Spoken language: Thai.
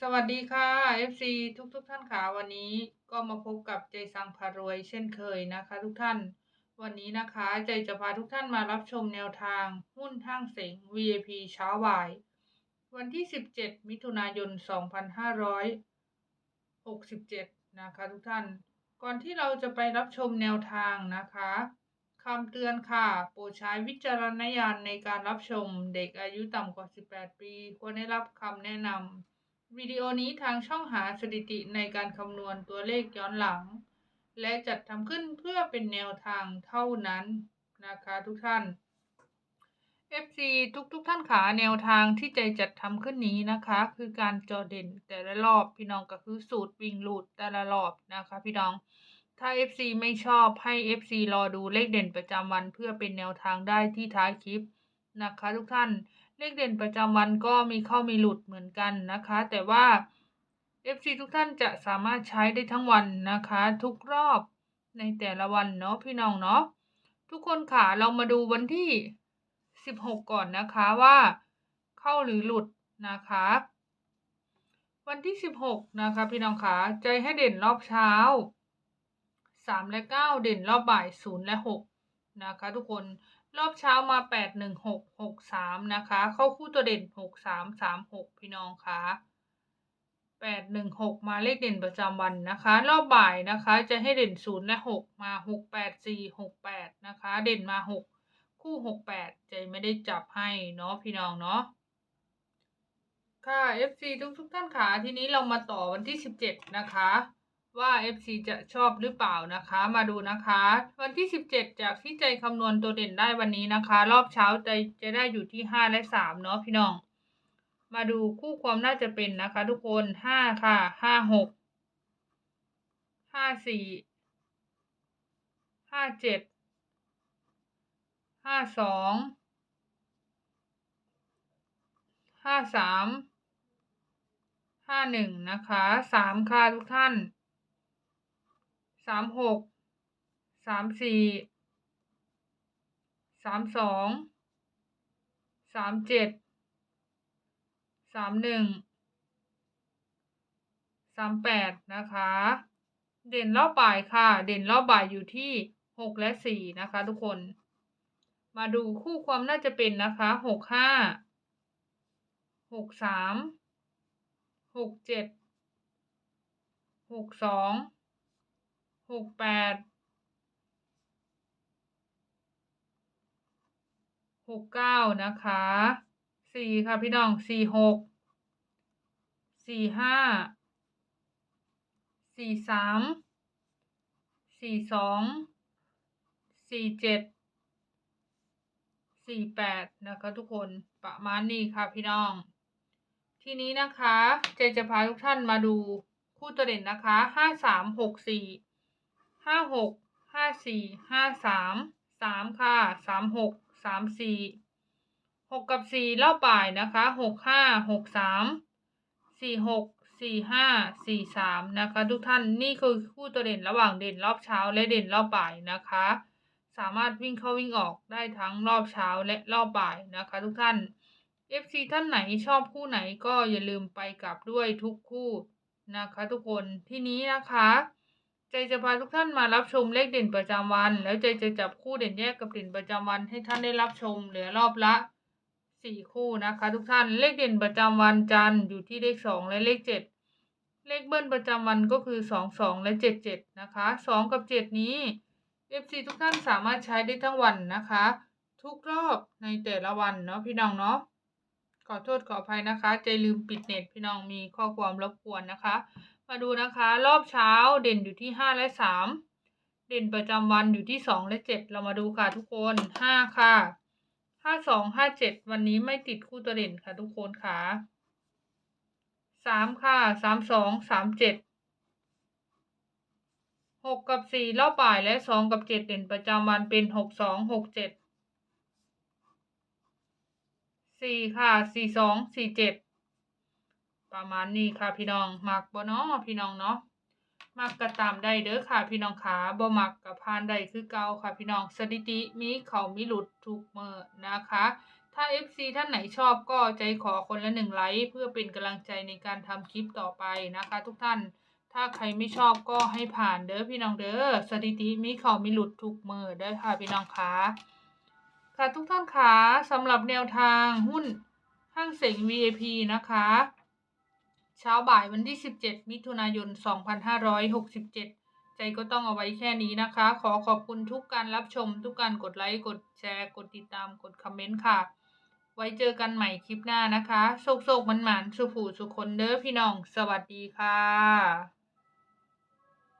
สวัสดีค่ะ FC ทุกทุกท่านค่ะวันนี้ก็มาพบกับใจสังพารวยเช่นเคยนะคะ ทุกท่าน วันนี้นะคะใจจะพาทุกท่านมารับชมแนวทางหุ้นห้างเสง VIP เช้าบ่าย วันที่ 17 มิถุนายน 2567 นะคะทุกท่าน ก่อนที่เราจะไปรับชมแนวทางนะคะคำเตือนค่ะ โปรดใช้วิจารณญาณในการรับชมเด็กอายุต่ำกว่า 18 ปี ควรได้รับคำแนะนำ วิดีโอนี้ทางช่องหาสถิติในการคำนวณตัวเลขย้อนหลัง และจัดทำขึ้นเพื่อเป็นแนวทางเท่านั้นนะคะทุกท่าน FC ทุกทุกๆท่านขาแนวทางที่ใจจัดทำขึ้นนี้นะคะ คือการจอเด่นแต่ละรอบพี่น้องก็คือสูตรวิ่งลูดแต่ละรอบนะคะพี่น้อง ถ้า FC ไม่ชอบให้ FC รอดูเลขเด่นประจำวันเพื่อเป็นแนวทางได้ที่ท้ายคลิปนะคะทุกท่าน เลขเด่นประจำวันก็มีเข้ามีหลุดเหมือนกันนะคะ แต่ว่า FC ทุกท่านจะสามารถใช้ได้ทั้งวันนะคะ ทุกรอบในแต่ละวันเนาะพี่น้องเนาะทุกคนค่ะเรามาดูวันที่ 16 ก่อนนะคะว่าเข้าหรือหลุดนะคะ วันที่ 16 นะคะ พี่น้องคะใจให้เด่นรอบเช้า 3 และ 9 เด่นรอบบ่าย 0 และ 6 นะคะ ทุกคนรอบเช้ามา8 1 6 6 3นะคะ เข้าคู่ตัวเด่น6 3 3 6พี่น้องคะ8 1 6มาเลขเด่นประจำวันนะคะ รอบบ่ายนะคะ จะให้เด่น0และ6มา6 8 4 6 8นะคะ เด่นมา6คู่6 8ใจไม่ได้จับให้เนาะพี่น้องเนาะค่ะ FC ทุกทุกท่านค่ะ ทีนี้เรามาต่อวันที่17นะคะ ว่า FC จะชอบหรือเปล่านะคะ มาดูนะคะ วันที่ 17 จากที่ใจคำนวณตัวเด่นได้วันนี้นะคะ รอบเช้าใจจะได้อยู่ที่ 5 และ 3 เนาะพี่น้อง มาดูคู่ความน่าจะเป็นนะคะ ทุกคน 5 ค่ะ 5 6 5 4 5 7 5 2 5 3ห้าหนึ่งนะคะ สามค่ะทุกท่าน สามหกสามสี่สามสองสามเจ็ดสามหนึ่งสามแปดนะคะ เด่นรอบบ่ายค่ะ เด่นรอบบ่ายอยู่ที่หกและสี่นะคะ ทุกคน มาดูคู่ความน่าจะเป็นนะคะหกห้าหกสามหกเจ็ดหกสอง หกแปดหกเก้านะคะสี่ค่ะพี่น้องสี่หกสี่ห้าสี่สามสี่สองสี่เจ็ดสี่แปดนะคะทุกคนประมาณนี้ค่ะพี่น้อง ทีนี้นะคะเจจะพาทุกท่านมาดูคู่ตัวเด่นนะคะห้าสามหกสี่ ห้าหกห้าสี่ห้าสามสามค่ะสามหกสามสี่หกกับสี่รอบบ่ายนะคะหกห้าหกสามสี่หกสี่ห้าสี่สามนะคะ ทุกท่านนี่คือคู่ตัวเด่นระหว่างเด่นรอบเช้าและเด่นรอบบ่ายนะคะ สามารถวิ่งเข้าวิ่งออกได้ทั้งรอบเช้าและรอบบ่ายนะคะ ทุกท่าน FC ท่านไหนชอบคู่ไหนก็อย่าลืมไปกลับด้วยทุกคู่นะคะ ทุกคนที่นี้นะคะ จจะพาทุกท่านมารับชมเลขเด่นประจำวัน แล้วใจจะจับคู่เด่นแยกกับเด่นประจำวัน ให้ท่านได้รับชมเหลือรอบละสี่คู่นะคะ ทุกท่านเลขเด่นประจำวันจันทร์อยู่ที่เลขสองและเลขเจ็ดเลขเบิ้ลประจำวันก็คือสองสองและเจ็ดเจ็ดนะคะสองกับเจ็ดนี้ FC ทุกท่านสามารถใช้ได้ทั้งวันนะคะ ทุกรอบในแต่ละวันเนาะพี่น้องเนาะขอโทษขออภัยนะคะ ใจลืมปิดเน็ตพี่น้องมีข้อความรบกวนนะคะ มาดูนะคะ รอบเช้าเด่นอยู่ที่ห้าและสามเด่นประจำวันอยู่ที่สองและเจ็ดเรามาดูค่ะทุกคนห้าค่ะห้าสองห้าเจ็ดวันนี้ไม่ติดคู่ตัวเด่นค่ะทุกคนค่ะสามค่ะสามสองสามเจ็ดหกกับสี่รอบบ่ายและสองกับเจ็ดเด่นประจำวันเป็นหกสองหกเจ็ดสี่ค่ะสี่สองสี่เจ็ด ประมาณนี้ค่ะพี่น้องมักบ่เนาะพี่น้องเนาะมักกระตามได้เด้อค่ะพี่น้องขาบ่มักกับพานได้คือเก่าค่ะพี่น้องสถิติมีเขามีหลุดทุกเมื่อนะคะ ถ้า FC ท่านไหนชอบก็ใจขอคนละหนึ่งไลค์เพื่อเป็นกำลังใจในการทำคลิปต่อไปนะคะ ทุกท่าน ถ้าใครไม่ชอบก็ให้ผ่านเด้อพี่น้องเด้อสถิติมีเขามีหลุดทุกมือเด้อค่ะพี่น้องคะค่ะทุกท่านคะสำหรับแนวทางหุ้นห้างเสง VIP นะคะ เช้าบ่ายวันที่ 17 มิถุนายน 2567 ใจก็ต้องเอาไว้แค่นี้นะคะ ขอขอบคุณทุกการรับชม ทุกการกดไลค์ กดแชร์ กดติดตาม กดคอมเมนต์ค่ะ ไว้เจอกันใหม่คลิปหน้านะคะโชคโชคมันหมานๆสุขูสุขคนเด้อพี่น้อง สวัสดีค่ะ